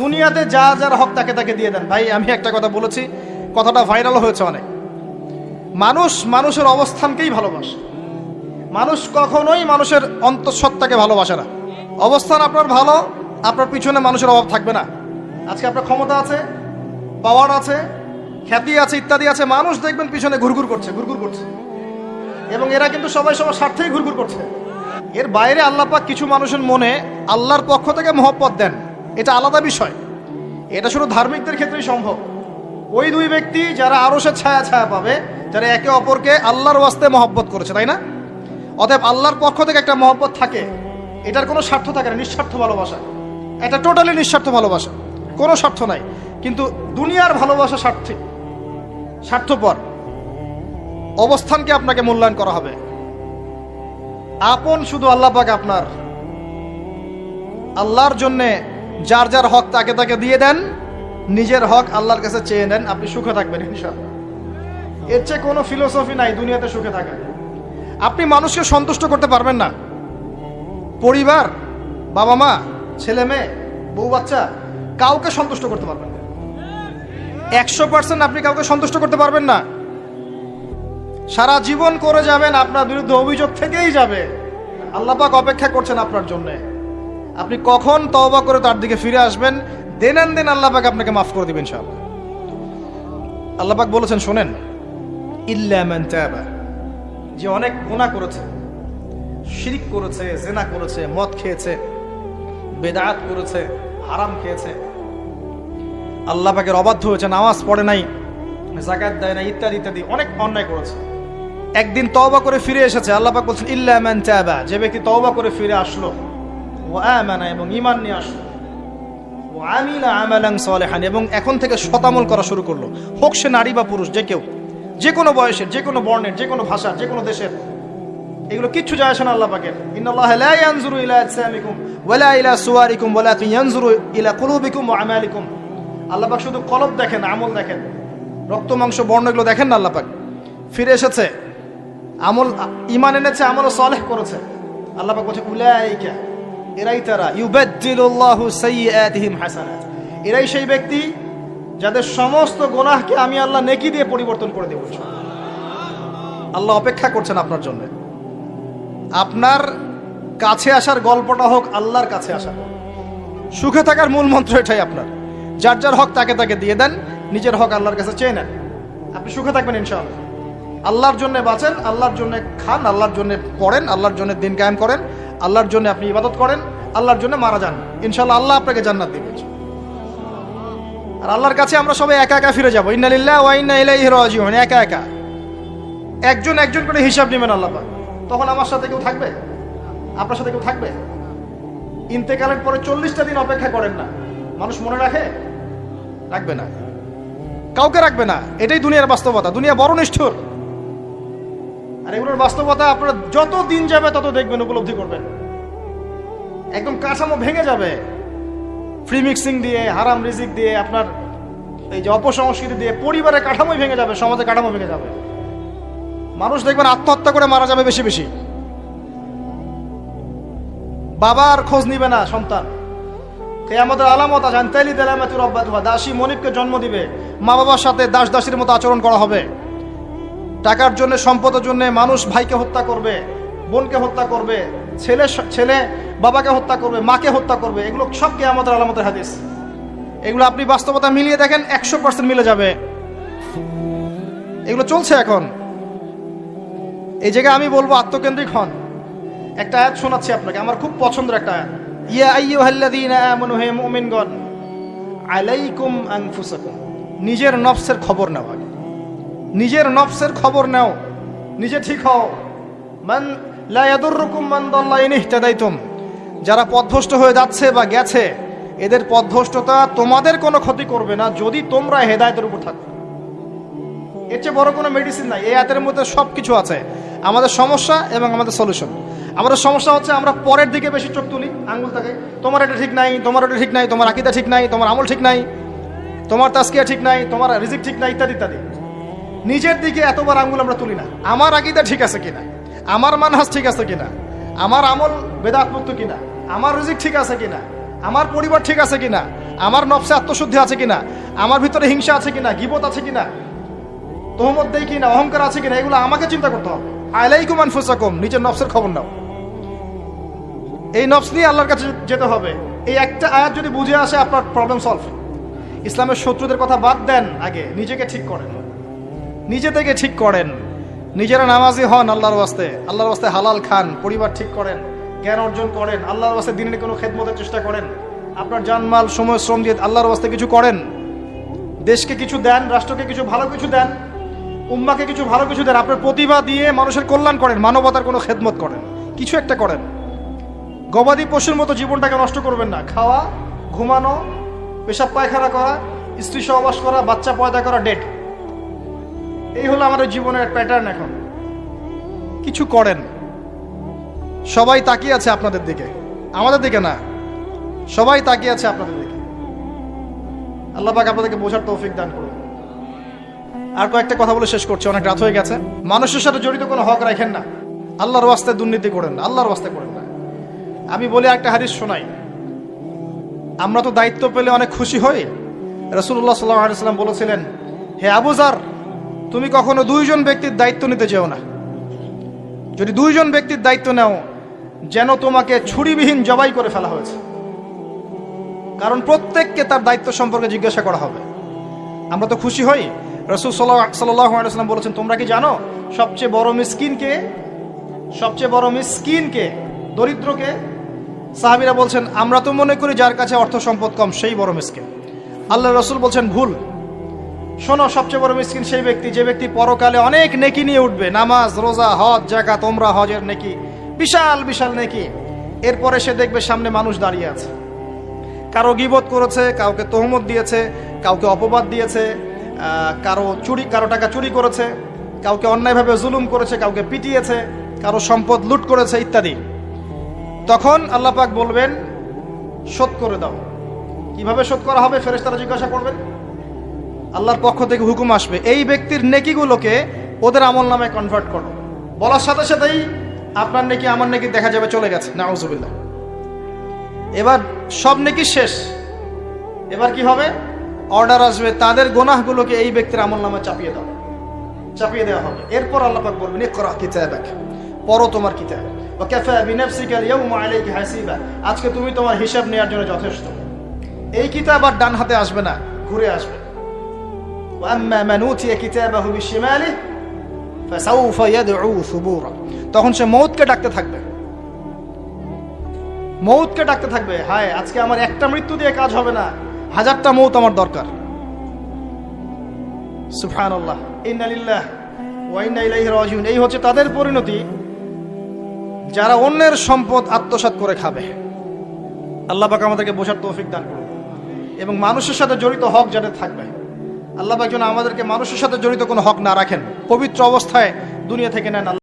দুনিয়াতে যা যার হক তাকে তাকে দিয়ে দেন। ভাই, আমি একটা কথা বলেছি, কথাটা ভাইরাল হয়েছে অনেক। মানুষ মানুষের অবস্থানকেই ভালোবাসে। মানুষ কখনোই মানুষের অন্তঃসত্ত্বাকে ভালোবাসে না। অবস্থান আপনার ভালো, আপনার পিছনে মানুষের অভাব থাকবে না। আজকে আপনার ক্ষমতা আছে পাওয়ার আছে, খ্যাতি আছে, ইত্যাদি আছে, মানুষ দেখবেন পিছনে ঘুরঘুর করছে ঘুরঘুর করছে। এবং এরা কিন্তু সবাই সবার স্বার্থেই ঘুরঘুর করছে। এর বাইরে আল্লাহ পাক কিছু মানুষের মনে আল্লাহর পক্ষ থেকে মহব্বত দেন। এটা আলাদা বিষয়। এটা শুধু ধার্মিকদের ক্ষেত্রেই সম্ভব। ওই দুই ব্যক্তি যারা আরও সে ছায়া ছায়া পাবে, যারা একে অপরকে আল্লাহর ওয়াস্তে মহব্বত করেছে, তাই না? অতএব আল্লাহর পক্ষ থেকে একটা মহব্বত থাকে, এটার কোনো স্বার্থ থাকে না, নিঃস্বার্থ ভালোবাসা। এটা টোটালি নিঃস্বার্থ ভালোবাসা, কোনো স্বার্থ নাই। কিন্তু দুনিয়ার ভালোবাসা স্বার্থে, স্বার্থপর। অবস্থানকে আপনাকে মূল্যায়ন করা হবে। আপন শুধু আল্লাহ পাক আপনার। আল্লাহর জন্যে যার যার হক তাকে তাকে দিয়ে দেন, নিজের হক আল্লাহর কাছে চেয়ে নেন, আপনি সুখে থাকবেন ইনশাআল্লাহ। এর চেয়ে কোনো ফিলোসফি নাই দুনিয়াতে সুখে থাকা আপনি মানুষকে সন্তুষ্ট করতে পারবেন না। পরিবার, বাবা মা, ছেলে মেয়ে, বউ বাচ্চা, কাউকে সন্তুষ্ট করতে পারবেন না। একশো পার্সেন্ট আপনি কাউকে সন্তুষ্ট করতে পারবেন না। সারা জীবন করে যাবেন, আপনার বিরুদ্ধে অভিযোগ থেকেই যাবে। আল্লাপাক অপেক্ষা করছেন আপনার জন্য। আপনি কখন তওবা করে তার দিকে ফিরে আসবেন, দেন আন দেন আল্লাপাক আপনাকে মাফ করে দিবেন সব আল্লাপাক বলেছেন, শোনেন, ইল্লা মান তাবা। যে অনেক গুনাহ করেছে, শিরিক করেছে, জেনা করেছে, মদ খেয়েছে, বেদাত করেছে, হারাম খেয়েছে, আল্লাহ পাকের অবাধ্য হয়েছে, নামাজ পড়ে নাই জাকাত দেয় না ইত্যাদি ইত্যাদি, অনেক অন্যায় করেছে। একদিন তওবা করে ফিরে এসেছে, আল্লাহ পাক বলছেন, ইল্লা তাবা। যে ব্যক্তি তওবা করে ফিরে আসলো এবং ঈমান নিয়ে আসলো এবং এখন থেকে শতামল করা শুরু করল। হোক সে নারী বা পুরুষ, যে কেউ। যে কোনো বয়সের, যে কোনো বর্ণের, যে কোনো ভাষার, যে কোনো দেশের। এগুলো কিচ্ছু যায় লা ইলা ইলা ইয়ানজুরু ইলা আল্লাহ শুধু কলব দেখেন, আমল দেখেন। রক্ত, মাংস, বর্ণ এগুলো দেখেন না আল্লাহ পাক। ফিরে এসেছে, আমল ইমান এনেছে আমল সালেহ করেছে। আল্লাহ পাক বলছে, উলাইকা। এরাই তারা। ইউবাদদিলুল্লাহু সাইয়্যাতিহিম হাসানাত। এরাই সেই ব্যক্তি যাদের সমস্ত গোনাহকে আমি আল্লাহ নেকি দিয়ে পরিবর্তন করে দেব আল্লাহ অপেক্ষা করছেন আপনার জন্য। আপনার কাছে আসার গল্পটা হোক, আল্লাহর কাছে আসা সুখে থাকার মূল মন্ত্র এটাই আপনার। যার যার হক তাকে তাকে দিয়ে দেন, নিজের হক আল্লাহর কাছে চেয়ে নেন। আপনি সুখে থাকবেন ইনশাআল্লাহ। আল্লাহর জন্য বাঁচেন, আল্লাহর জন্য খান, আল্লাহর জন্য পড়েন, আল্লাহর জন্য দিন কায়েম করেন। আল্লাহর জন্য আপনি ইবাদত করেন, আল্লাহর জন্য মারা যান। ইনশাল্লাহ আল্লাহ আপনাকে জান্নাত দিবে। আর আল্লাহর কাছে আমরা সবাই একা একা ফিরে যাব। ইন্নালিল্লাহ একা একা। একজন একজন করে হিসাব নেবেন আল্লাহ তখন আমার সাথে কেউ থাকবে? আপনার সাথে কেউ থাকবে? ইন্তেকালের পরে চল্লিশটা দিন অপেক্ষা করেন না। মানুষ মনে রাখে? রাখবে না। কাউকে রাখবে না। এটাই দুনিয়ার বাস্তবতা। দুনিয়া বড় নিষ্ঠুর। আর এগুলোর বাস্তবতা আপনারা যত দিন যাবে তত দেখবেন, উপলব্ধি করবেন। একদম কাঠামো ভেঙে যাবে। ফ্রি মিক্সিং দিয়ে, হারাম রিজিক দিয়ে, আপনার এই যে অপসংস্কৃতি দিয়ে পরিবারের কাঠামোই ভেঙে যাবে সমাজের কাঠামো ভেঙে যাবে। মানুষ দেখবেন আত্মহত্যা করে মারা যাবে বেশি বেশি। বাবার খোঁজ নিবে না সন্তান। আমাদের আলামত আছে তেলি তেলামাতুর অব্যাতুয়া দাসী মনিবকে জন্ম দিবে। মা বাবার সাথে দাস দাসীর মতো আচরণ করা হবে। টাকার জন্য, সম্পদের জন্য মানুষ ভাইকে হত্যা করবে, বোনকে হত্যা করবে, ছেলে ছেলে বাবাকে হত্যা করবে, মাকে হত্যা করবে, এগুলো সব কে আমাদের আলামতের হাদিস। এগুলো আপনি বাস্তবতা মিলিয়ে দেখেন, একশো পার্সেন্ট মিলে যাবে। এগুলো চলছে এখন। এই জায়গায় আমি বলব, আত্মকেন্দ্রিক হন। একটা আয়াত শোনাচ্ছি আপনাকে, আমার খুব পছন্দের একটা আয়াত। ইয়া আইয়ুহাল্লাযীনা আমানু, হে মুমিনগণ, আলাইকুম আনফুসাকুম, নিজের নফসের খবর নাও আগে। নিজের নফসের খবর নাও। নিজে ঠিক হও। মান লা ইয়াদুররুকুম মান দাল্লা ইন ইহতাদাইতুম। যারা পথভ্রষ্ট হয়ে যাচ্ছে বা গেছে, এদের পথভ্রষ্টতা তোমাদের কোনো ক্ষতি করবে না যদি তোমরা হেদায়েতের উপর থাকো। এর চেয়ে বড় কোনো মেডিসিন নাই। এই হাতের মধ্যে সব কিছু আছে। আমাদের সমস্যা এবং আমাদের সলিউশন আমাদের সমস্যা হচ্ছে আমরা পরের দিকে বেশি চোখ তুলি। আঙ্গুল থাকে তোমার এটা ঠিক নাই, তোমার ওটা ঠিক নাই, তোমার আকিদা ঠিক নাই, তোমার আমল ঠিক নাই, তোমার তাস্কিয়া ঠিক নাই, তোমার রিজিক ঠিক নাই, ইত্যাদি ইত্যাদি। নিজের দিকে এতবার আঙ্গুল আমরা তুলি না। আমার আকিদা ঠিক আছে কিনা? আমার মানহাজ ঠিক আছে কিনা? আমার আমল বেদাতমুক্ত কিনা? আমার রিজিক ঠিক আছে কিনা? আমার পরিবার ঠিক আছে কিনা? আমার নফসে আত্মশুদ্ধি আছে কিনা? আমার ভিতরে হিংসা আছে কিনা? গিবত আছে কিনা? তোহমত দেই কিনা? অহংকার আছে কিনা? এগুলো আমাকে চিন্তা করতে হবে। আলাইকুম আনফুসাকুম, নিজের নফসের খবর নাও। এই নফস নিয়ে আল্লাহর কাছে যেতে হবে। এই একটা আয়াত যদি বুঝে আসে, আপনার প্রবলেম সলভ ইসলামের শত্রুদের কথা বাদ দেন আগে, নিজেকে ঠিক করেন। নিজে থেকে ঠিক করেন। নিজেরা নামাজি হন আল্লাহর ওয়াস্তে। আল্লাহর ওয়াস্তে হালাল খান, পরিবার ঠিক করেন, জ্ঞান অর্জন করেন, আল্লাহর ওয়াস্তে দিনের কোনো খেদমতের চেষ্টা করেন। আপনার জানমাল, সময়, শ্রম দিয়ে আল্লাহর ওয়াস্তে কিছু করেন। দেশকে কিছু দেন, রাষ্ট্রকে কিছু ভালো কিছু দেন, উম্মাকে কিছু ভালো কিছু দেন, আপনার প্রতিভা দিয়ে মানুষের কল্যাণ করেন, মানবতার কোনো খেদমত করেন, কিছু একটা করেন। গবাদি পশুর মতো জীবনটাকে নষ্ট করবেন না। খাওয়া, ঘুমানো, পেশাব পায়খানা করা, স্ত্রী সহবাস করা, বাচ্চা পয়দা করা ডেট এই হলো আমাদের জীবনের প্যাটার্ন এখন। কিছু করেন। সবাই তাকিয়ে আছে আপনাদের দিকে। আমাদের দিকে না। সবাই তাকিয়ে আছে আপনাদের দিকে। আল্লাহ পাক আপনাদেরকে বোঝার তৌফিক দান করুন। আর কয়েকটা কথা বলে শেষ করছি, অনেক রাত হয়ে গেছে। মানুষের সাথে জড়িত কোনো হক রাখেন না। আল্লাহর ওয়াস্তে দুর্নীতি করেন না, আল্লাহর ওয়াস্তে করেন না। আমি বলি একটা হাদিস শোনাই। আমরা তো দায়িত্ব পেলে অনেক খুশি হই। রসুল্লাহ সাল্লাম বলেছিলেন, হে আবুজার তুমি কখনো দুইজন ব্যক্তির দায়িত্ব নিতে যেও না। যদি দুইজন ব্যক্তির দায়িত্ব নাও, যেন তোমাকে ছুরিবিহীন জবাই করে ফেলা হয়েছে। কারণ প্রত্যেককে তার দায়িত্ব সম্পর্কে জিজ্ঞাসা করা হবে। আমরা তো খুশি হই। রসুল সাল্লাহ সাল্লাম বলেছেন, তোমরা কি জানো, সবচেয়ে বড় মিসকিনকে সবচেয়ে বড় মিসকিনকে দরিদ্রকে সাহাবিরা বলছেন, আমরা তো মনে করি যার কাছে অর্থ সম্পদ কম, সেই বড় মিসকিন। আল্লাহ রসুল বলছেন, ভুল। শোনো, সবচেয়ে বড় মিসকিন সেই ব্যক্তি, যে ব্যক্তি পরকালে অনেক নেকি নিয়ে উঠবে। নামাজ, রোজা, হজ জাকা তোমরা হজের নেকি। বিশাল বিশাল নেকি। এরপরে সে দেখবে সামনে মানুষ দাঁড়িয়ে আছে। কারও গিবত করেছে, কাউকে তহমত দিয়েছে, কাউকে অপবাদ দিয়েছে কারও চুরি, কারও টাকা চুরি করেছে, কাউকে অন্যায়ভাবে জুলুম করেছে, কাউকে পিটিয়েছে, কারও সম্পদ লুট করেছে, ইত্যাদি। তখন আল্লাহ পাক বলবেন, শোধ করে দাও। কীভাবে শোধ করা হবে, ফেরেশতারা জিজ্ঞাসা করবেন? আল্লাহর পক্ষ থেকে হুকুম আসবে, এই ব্যক্তির নেকিগুলোকে ওদের আমল নামে কনভার্ট করো। বলার সাথে সাথেই আপনার নেকি আমার নেকি দেখা যাবে চলে গেছে। নাউজুবিল্লাহ। এবার সব নেকি শেষ। এবার কি হবে? অর্ডার আসবে, তাদের গোনাহগুলোকে এই ব্যক্তির আমল নামে চাপিয়ে দাও। চাপিয়ে দেওয়া হবে। এরপর আল্লাহ পাক বলবেন, ইকরা কিতাবাক, পড়ো তোমার কিতাব। ওয়া কাফা বিনাফসিকা আল-ইয়াওমা আলাইকা হাসিবা। আজকে তুমি তোমার হিসাব নেওয়ার জন্য যথেষ্ট। এই কিতাব আর ডান হাতে আসবে না, ঘুরে আসবে। আম্মা মান উতিয়া কিতাবাহু বিশিমালিহি ফাসাউফা ইয়াদউ সুবুরা তখন সে মৌতকে ডাকতে থাকবে। মৌতকে ডাকতে থাকবে, হায়, আজকে আমার একটা মৃত্যু দিয়ে কাজ হবে না। হাজারটা মৌত আমার দরকার। সুফানাল্লাহ ইন্নালিল্লাহ ওয়া ইন্না ইলাইহি রাজিউন। এই হচ্ছে তাদের পরিণতি। যারা অন্যের সম্পদ আত্মসাৎ করে খাবে। আল্লাহ পাক আমাদেরকে বোঝার তৌফিক দান করুন। এবং মানুষের সাথে জড়িত হক যাদের থাকবে। আল্লাহ যেন আমাদেরকে মানুষের সাথে জড়িত কোনো হক না রাখেন। পবিত্র অবস্থায় দুনিয়া থেকে নেন